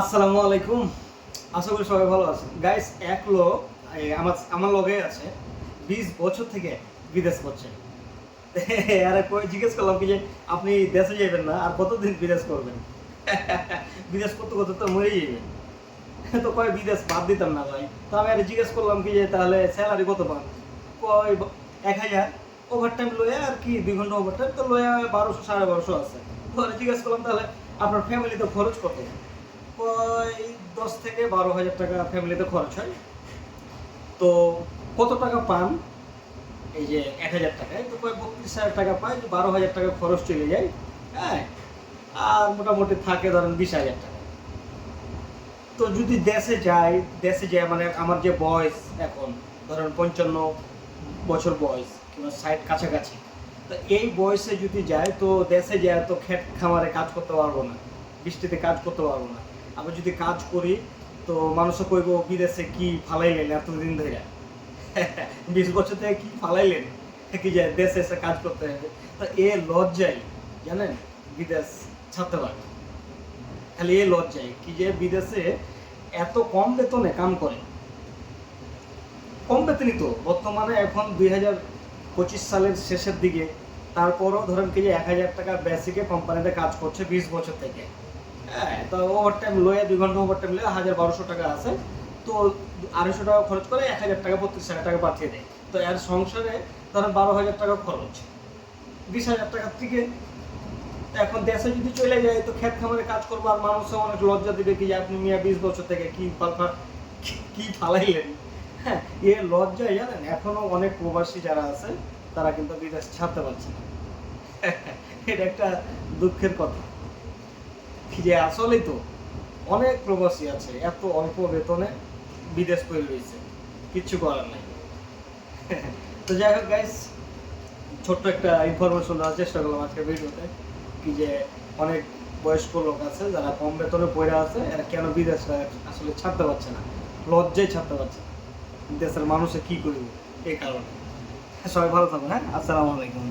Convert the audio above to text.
আসসালামু আলাইকুম। আশা করি সবাই ভালো আছেন। গাইস এক লোক আমার আমার লগে আছে। বিশ বছর থেকে বিদেশ করছে। আর জিজ্ঞেস করলাম কি যে, আপনি দেশে যাবেন না, আর কতদিন বিদেশ করবেন? বিদেশ করতে করতে তো মরে যাবেন তো কয়, বিদেশ বাদ দিতাম না ভাই। তো আমি আর জিজ্ঞেস করলাম কি যে, তাহলে স্যালারি কত পান? কয় এক হাজার। ওভার টাইম লয়ে আর কি, দুই ঘণ্টা ওভার টাইম তো লয়ে বারোশো, সাড়ে বারোশো আছে। জিজ্ঞেস করলাম, তাহলে আপনার ফ্যামিলিতে খরচ কত? কয় দশ থেকে বারো হাজার টাকা ফ্যামিলিতে খরচ হয়। তো কত টাকা পান? এই যে এক হাজার টাকায় তো কয় বত্রিশ হাজার টাকা পায়, তো বারো হাজার টাকা খরচ চলে যায়। হ্যাঁ? আর মোটামুটি থাকে ধরেন বিশ হাজার টাকা। তো যদি দেশে যাই, দেশে যায় মানে আমার যে বয়স এখন, ধরেন পঞ্চান্ন বছর বয়স কিংবা ষাট কাছাকাছি, তো এই বয়সে যদি যায় তো দেশে যায় তো খেত খামারে কাজ করতে পারব না, বৃষ্টিতে কাজ করতে পারব না। আবার যদি কাজ করি, তো মানুষও কইব বিদেশে কি ফালাইলেন এতদিন ধরে বিশ বছর থেকে কি ফালাইলেন? কি যায় দেশে এসে কাজ করতে হবে। তো এ লজ্জাই জানেন? বিদেশ ছাড়তে পারে খালি এ লজ্জায় কি যে বিদেশে এত কম বেতনে কাম করে। কম বেতনই তো। বর্তমানে এখন দুই হাজার পঁচিশ সালের শেষের দিকে। তারপরও ধরেন কি যে এক হাজার টাকা বেসিকে কোম্পানিতে কাজ করছে বিশ বছর থেকে। তো ওভার টাইম লয়ে দুই ঘণ্টা ওভার টাইম লয়ে হাজার বারোশো টাকা আছে। তো আড়াইশো টাকা খরচ করে এক হাজার টাকা, বত্রিশ হাজার টাকা পাঠিয়ে দেয়। তো এর সংসারে ধরেন বারো হাজার টাকা খরচ, বিশ হাজার টাকার থেকে এখন দেশে যদি চলে যায়, তো ক্ষেত খামারে কাজ করব আর মানুষও অনেক লজ্জা দিবে কি আপনি মিয়া বিশ বছর থেকে কি পালফা কি ফালাইলেন? হ্যাঁ এ লজ্জায় জানেন, এখনও অনেক প্রবাসী যারা আছে, তারা কিন্তু বিদেশ ছাড়তে পারছে না। এটা একটা দুঃখের কথা। যে আসলেই তো অনেক প্রবাসী আছে, এত অল্প বেতনে বিদেশ করে রয়েছে, কিচ্ছু করার নাই। তো যাই হোক গাইস ছোট্ট একটা ইনফরমেশন দেওয়ার চেষ্টা করলাম আজকে ভিডিওতে, কি যে অনেক বয়স্ক লোক আছে যারা কম বেতনে পড়ে আছে, এরা কেন বিদেশ আসলে ছাড়তে পারছে না, লজ্জায় ছাড়তে পারছে না। দেশের মানুষে কি করবে এই কারণে। সবাই ভালো থাকুন হ্যাঁ? আসসালামু আলাইকুম।